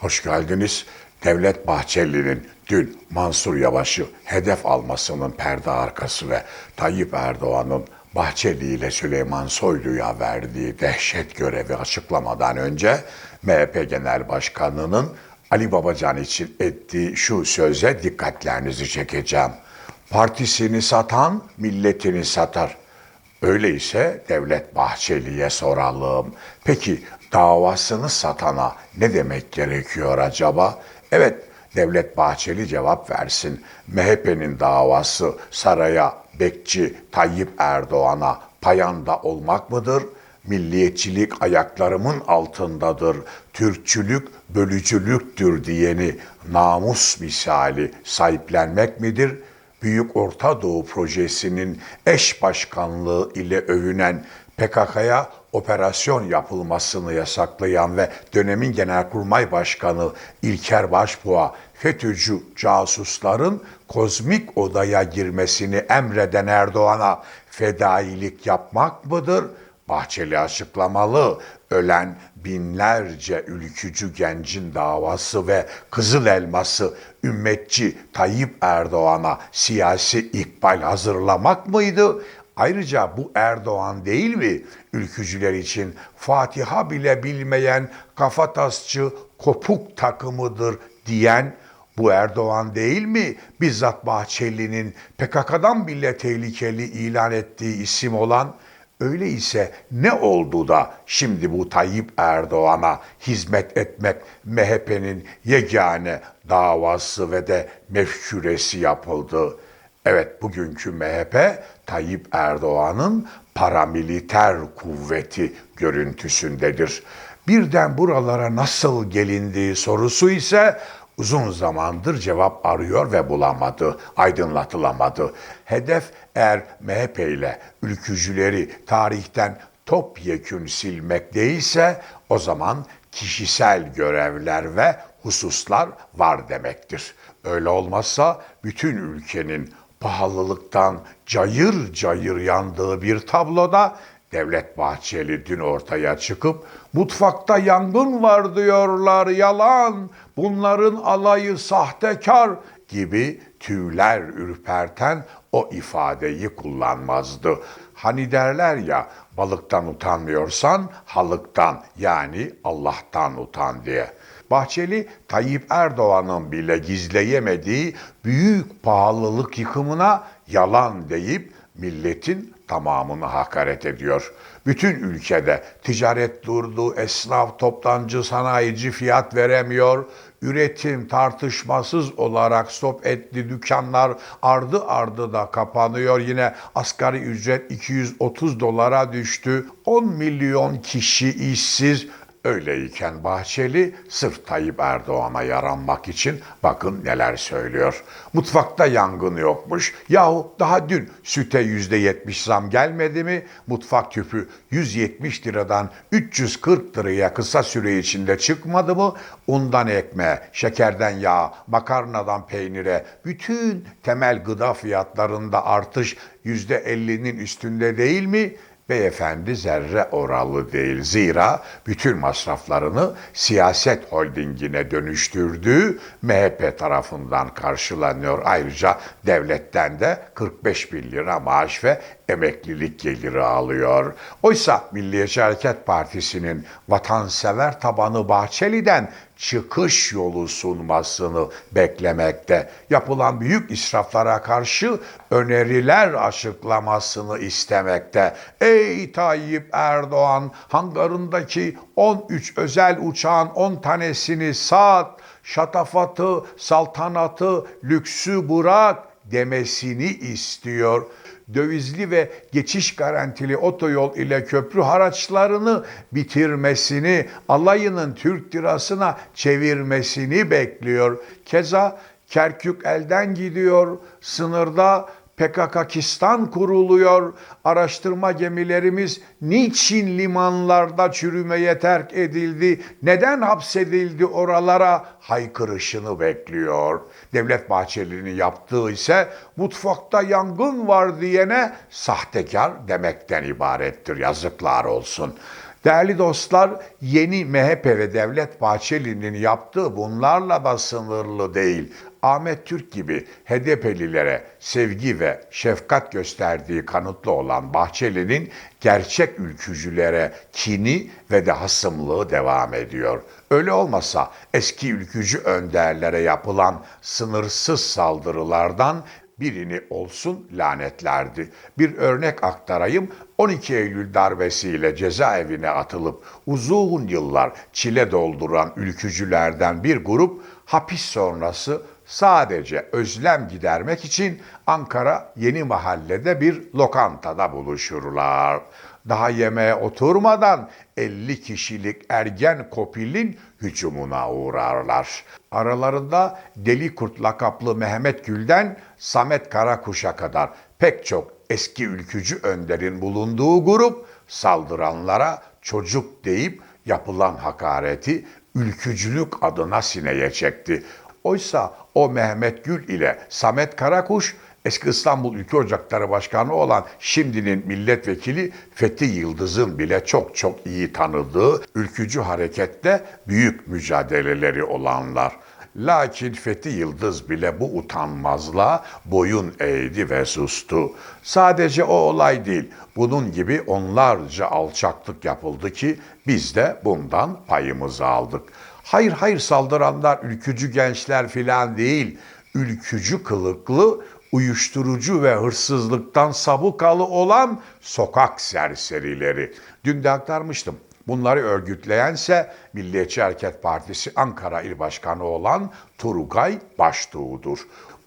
Hoş geldiniz. Devlet Bahçeli'nin dün Mansur Yavaş'ı hedef almasının perde arkası ve Tayyip Erdoğan'ın Bahçeli ile Süleyman Soylu'ya verdiği dehşet görevi açıklamadan önce MHP Genel Başkanı'nın Ali Babacan için ettiği şu söze dikkatlerinizi çekeceğim. Partisini satan milletini satar. Öyleyse Devlet Bahçeli'ye soralım. Peki davasını satana ne demek gerekiyor acaba? Evet, Devlet Bahçeli cevap versin. MHP'nin davası saraya, bekçi Tayyip Erdoğan'a payanda olmak mıdır? Milliyetçilik ayaklarımın altındadır, Türkçülük bölücülüktür diyeni namus misali sahiplenmek midir?'' Büyük Orta Doğu Projesi'nin eş başkanlığı ile övünen PKK'ya operasyon yapılmasını yasaklayan ve dönemin Genelkurmay Başkanı İlker Başbuğ'a FETÖ'cü casusların kozmik odaya girmesini emreden Erdoğan'a fedailik yapmak mıdır? Bahçeli açıklamalı. Ölen binlerce ülkücü gencin davası ve Kızıl Elması ümmetçi Tayyip Erdoğan'a siyasi ikbal hazırlamak mıydı? Ayrıca bu Erdoğan değil mi? Ülkücüler için Fatiha bile bilmeyen kafatasçı kopuk takımıdır diyen bu Erdoğan değil mi? Bizzat Bahçeli'nin PKK'dan bile tehlikeli ilan ettiği isim olan Öyleyse ne oldu da şimdi bu Tayyip Erdoğan'a hizmet etmek MHP'nin yegane davası ve de mefküresi yapıldı? Evet bugünkü MHP Tayyip Erdoğan'ın paramiliter kuvveti görüntüsündedir. Birden buralara nasıl gelindiği sorusu ise uzun zamandır cevap arıyor ve bulamadı, aydınlatılamadı. Hedef eğer MHP ile ülkücüleri tarihten topyekün silmek değilse o zaman kişisel görevler ve hususlar var demektir. Öyle olmazsa bütün ülkenin pahalılıktan cayır cayır yandığı bir tabloda Devlet Bahçeli dün ortaya çıkıp mutfakta yangın var diyorlar yalan bunların alayı sahtekar gibi tüyler ürperten o ifadeyi kullanmazdı. Hani derler ya balıktan utanmıyorsan halıktan yani Allah'tan utan diye. Bahçeli Tayyip Erdoğan'ın bile gizleyemediği büyük pahalılık yıkımına yalan deyip milletin tamamını hakaret ediyor. Bütün ülkede ticaret durdu, esnaf, toptancı, sanayici fiyat veremiyor, üretim tartışmasız olarak stop etti, dükkanlar ardı ardı da kapanıyor. Yine asgari ücret 230 dolara düştü. 10 milyon kişi işsiz, Öyleyken Bahçeli sırf Tayyip Erdoğan'a yaranmak için bakın neler söylüyor. Mutfakta yangın yokmuş. Yahu daha dün süte yüzde yetmiş zam gelmedi mi? Mutfak tüpü 170 liradan 340 liraya kısa süre içinde çıkmadı mı? Undan ekmeğe, şekerden yağa, makarnadan peynire, bütün temel gıda fiyatlarında artış yüzde 50'nin üstünde değil mi? Beyefendi zerre oralı değil. Zira bütün masraflarını siyaset holdingine dönüştürdüğü MHP tarafından karşılanıyor. Ayrıca devletten de 45 bin lira maaş ve emeklilik geliri alıyor. Oysa Milliyetçi Hareket Partisi'nin vatansever tabanı Bahçeli'den çıkış yolu sunmasını beklemekte. Yapılan büyük israflara karşı öneriler açıklamasını istemekte. Ey Tayyip Erdoğan hangarındaki 13 özel uçağın 10 tanesini sat, şatafatı, saltanatı, lüksü bırak demesini istiyor dövizli ve geçiş garantili otoyol ile köprü haraçlarını bitirmesini, alayının Türk lirasına çevirmesini bekliyor. Keza Kerkük elden gidiyor, sınırda PKKistan kuruluyor. Araştırma gemilerimiz niçin limanlarda çürümeye terk edildi? Neden hapsedildi oralara? Haykırışını bekliyor. Devlet Bahçeli'nin yaptığı ise mutfakta yangın var diyene sahtekar demekten ibarettir. Yazıklar olsun. Değerli dostlar, yeni MHP ve Devlet Bahçeli'nin yaptığı bunlarla da sınırlı değil. Ahmet Türk gibi HDP'lilere sevgi ve şefkat gösterdiği kanıtlı olan Bahçeli'nin gerçek ülkücülere kini ve de hasımlığı devam ediyor. Öyle olmasa eski ülkücü önderlere yapılan sınırsız saldırılardan birini olsun lanetlerdi. Bir örnek aktarayım. 12 Eylül darbesiyle cezaevine atılıp uzun yıllar çile dolduran ülkücülerden bir grup hapis sonrası sadece özlem gidermek için Ankara Yeni Mahalle'de bir lokantada buluşurlar. Daha yemeğe oturmadan 50 kişilik ergen kopilin hücumuna uğrarlar. Aralarında Deli Kurt lakaplı Mehmet Gül'den Samet Karakuş'a kadar pek çok eski ülkücü önderin bulunduğu grup saldıranlara çocuk deyip yapılan hakareti ülkücülük adına sineye çekti. Oysa o Mehmet Gül ile Samet Karakuş eski İstanbul Ülke Ocakları Başkanı olan şimdinin milletvekili Fethi Yıldız'ın bile çok çok iyi tanıdığı ülkücü harekette büyük mücadeleleri olanlar. Lakin Fethi Yıldız bile bu utanmazlığa boyun eğdi ve sustu. Sadece o olay değil, bunun gibi onlarca alçaklık yapıldı ki biz de bundan payımızı aldık. Hayır hayır saldıranlar ülkücü gençler filan değil, ülkücü kılıklı, uyuşturucu ve hırsızlıktan sabıkalı olan sokak serserileri. Dün de aktarmıştım. Bunları örgütleyense Milliyetçi Hareket Partisi Ankara İl Başkanı olan Turgay Baştuğ'dur.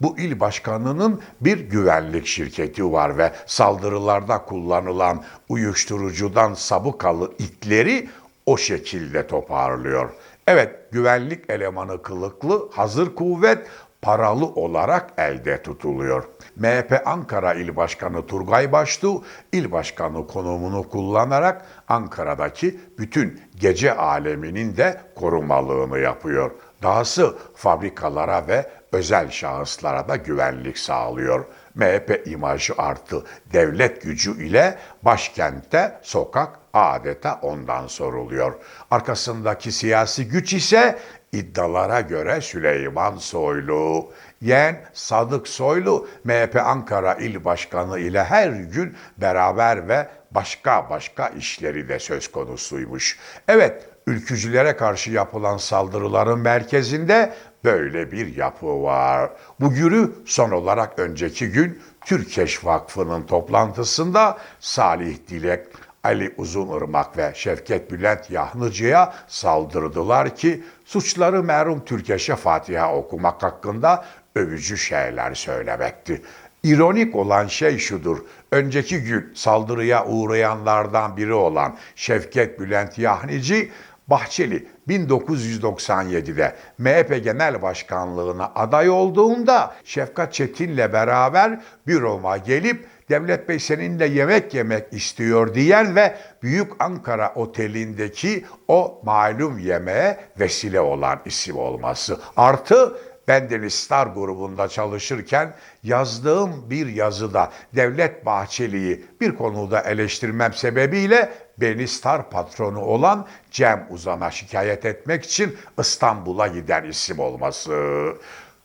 Bu il başkanının bir güvenlik şirketi var ve saldırılarda kullanılan uyuşturucudan sabıkalı itleri o şekilde toparlıyor. Evet, güvenlik elemanı kılıklı, hazır kuvvet paralı olarak elde tutuluyor. MHP Ankara İl Başkanı Turgay Baştuğ, il başkanı konumunu kullanarak Ankara'daki bütün gece aleminin de korumalığını yapıyor. Dahası fabrikalara ve özel şahıslara da güvenlik sağlıyor. MHP imajı artı devlet gücü ile başkentte sokak adeta ondan soruluyor. Arkasındaki siyasi güç ise iddialara göre Süleyman Soylu. Yeğen Sadık Soylu MHP Ankara İl Başkanı ile her gün beraber ve başka başka işleri de söz konusuymuş. Evet, ülkücülere karşı yapılan saldırıların merkezinde böyle bir yapı var. Bu yürü son olarak önceki gün Türkeş Vakfı'nın toplantısında Salih Dilek, Ali Uzunırmak ve Şevket Bülent Yahlıcı'ya saldırdılar ki suçları merhum Türkeş'e Fatiha okumak hakkında övücü şeyler söylemekti. İronik olan şey şudur. Önceki gün saldırıya uğrayanlardan biri olan Şevket Bülent Yahnici, Bahçeli 1997'de MHP Genel Başkanlığına aday olduğunda Şefkat Çetin'le beraber büroma gelip Devlet Bey seninle yemek yemek istiyor diyen ve Büyük Ankara Oteli'ndeki o malum yemeğe vesile olan isim olması. Artı Bendeniz Star grubunda çalışırken yazdığım bir yazıda Devlet Bahçeli'yi bir konuda eleştirmem sebebiyle beni Star patronu olan Cem Uzan'a şikayet etmek için İstanbul'a giden isim olması.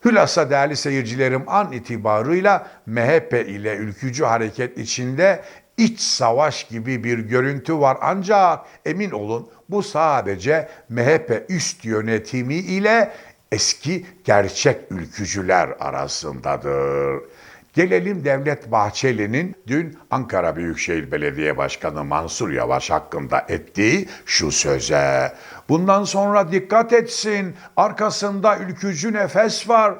Hülasa değerli seyircilerim an itibarıyla MHP ile ülkücü hareket içinde iç savaş gibi bir görüntü var ancak emin olun bu sadece MHP üst yönetimi ile eski gerçek ülkücüler arasındadır. Gelelim Devlet Bahçeli'nin dün Ankara Büyükşehir Belediye Başkanı Mansur Yavaş hakkında ettiği şu söze. Bundan sonra dikkat etsin, arkasında ülkücü nefes var.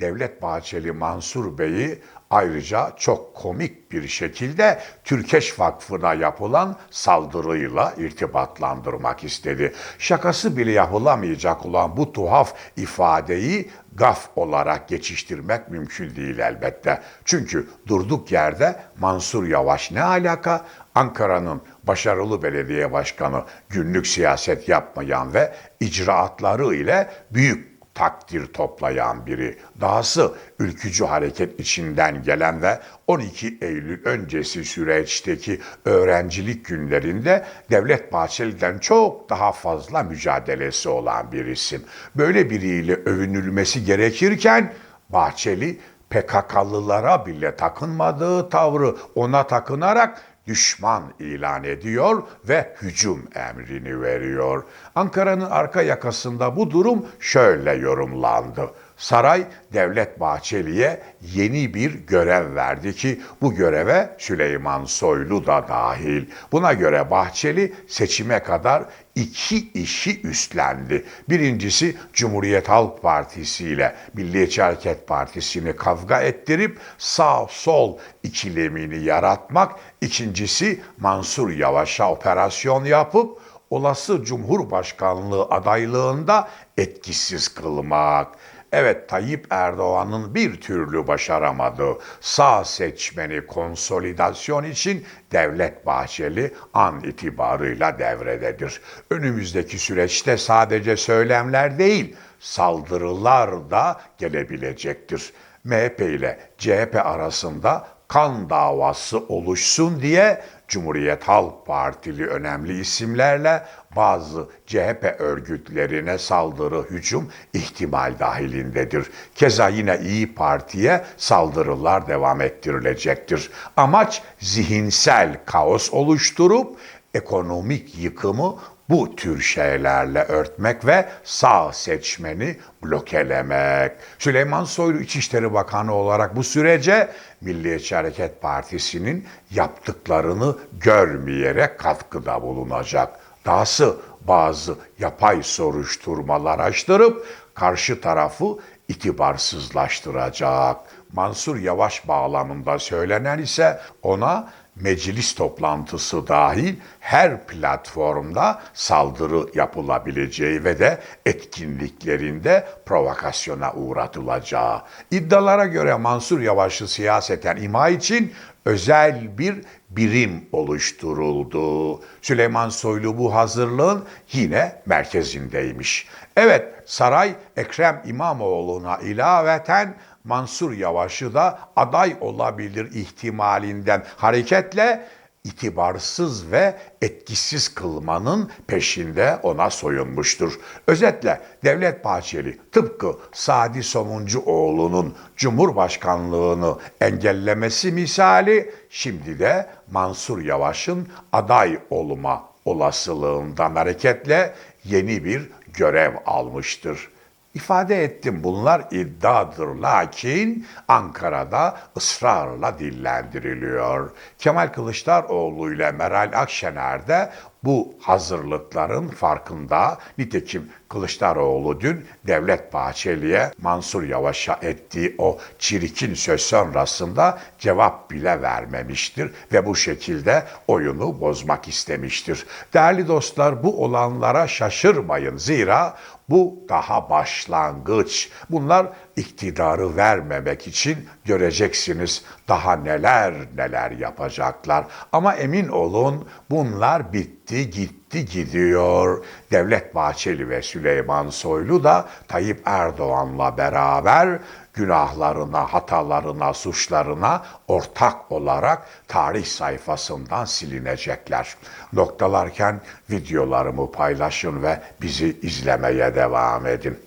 Devlet Bahçeli Mansur Bey'i ayrıca çok komik bir şekilde Türkeş Vakfı'na yapılan saldırıyla irtibatlandırmak istedi. Şakası bile yapılamayacak olan bu tuhaf ifadeyi gaf olarak geçiştirmek mümkün değil elbette. Çünkü durduk yerde Mansur Yavaş ne alaka? Ankara'nın başarılı belediye başkanı günlük siyaset yapmayan ve icraatları ile büyük takdir toplayan biri. Dahası ülkücü hareket içinden gelen ve 12 Eylül öncesi süreçteki öğrencilik günlerinde Devlet Bahçeli'den çok daha fazla mücadelesi olan bir isim. Böyle biriyle övünülmesi gerekirken Bahçeli PKK'lılara bile takınmadığı tavrı ona takınarak düşman ilan ediyor ve hücum emrini veriyor. Ankara'nın arka yakasında bu durum şöyle yorumlandı. Saray Devlet Bahçeli'ye yeni bir görev verdi ki bu göreve Süleyman Soylu da dahil. Buna göre Bahçeli seçime kadar iki işi üstlendi. Birincisi Cumhuriyet Halk Partisi ile Milliyetçi Hareket Partisi'ni kavga ettirip sağ sol ikilemini yaratmak. İkincisi Mansur Yavaş'a operasyon yapıp olası Cumhurbaşkanlığı adaylığında etkisiz kılmak. Evet Tayyip Erdoğan'ın bir türlü başaramadığı sağ seçmeni konsolidasyon için Devlet Bahçeli an itibarıyla devrededir. Önümüzdeki süreçte sadece söylemler değil, saldırılar da gelebilecektir. MHP ile CHP arasında kan davası oluşsun diye Cumhuriyet Halk Partili önemli isimlerle bazı CHP örgütlerine saldırı, hücum ihtimal dahilindedir. Keza yine İyi Parti'ye saldırılar devam ettirilecektir. Amaç zihinsel kaos oluşturup ekonomik yıkımı bu tür şeylerle örtmek ve sağ seçmeni blokelemek. Süleyman Soylu İçişleri Bakanı olarak bu sürece Milliyetçi Hareket Partisi'nin yaptıklarını görmeyerek katkıda bulunacak. Dahası bazı yapay soruşturmalar açtırıp karşı tarafı itibarsızlaştıracak. Mansur Yavaş bağlamında söylenen ise ona meclis toplantısı dahil her platformda saldırı yapılabileceği ve de etkinliklerinde provokasyona uğratılacağı. İddialara göre Mansur Yavaş'ı siyaseten ima için özel bir birim oluşturuldu. Süleyman Soylu bu hazırlığın yine merkezindeymiş. Evet, saray Ekrem İmamoğlu'na ilaveten Mansur Yavaş'ı da aday olabilir ihtimalinden hareketle itibarsız ve etkisiz kılmanın peşinde ona soyunmuştur. Özetle Devlet Bahçeli tıpkı Sadi Somuncuoğlu'nun Cumhurbaşkanlığını engellemesi misali şimdi de Mansur Yavaş'ın aday olma olasılığından hareketle yeni bir görev almıştır. İfade ettim bunlar iddiadır lakin Ankara'da ısrarla dillendiriliyor. Kemal Kılıçdaroğlu ile Meral Akşener de bu hazırlıkların farkında. Nitekim Kılıçdaroğlu dün Devlet Bahçeli'ye Mansur Yavaş'a ettiği o çirikin söz sonrasında cevap bile vermemiştir ve bu şekilde oyunu bozmak istemiştir. Değerli dostlar bu olanlara şaşırmayın zira bu daha başlangıç. Bunlar iktidarı vermemek için göreceksiniz daha neler neler yapacaklar. Ama emin olun bunlar bitti gitti gidiyor. Devlet Bahçeli ve Süleyman Soylu da Tayyip Erdoğan'la beraber günahlarına, hatalarına, suçlarına ortak olarak tarih sayfasından silinecekler. Noktalarken videolarımı paylaşın ve bizi izlemeye devam edin.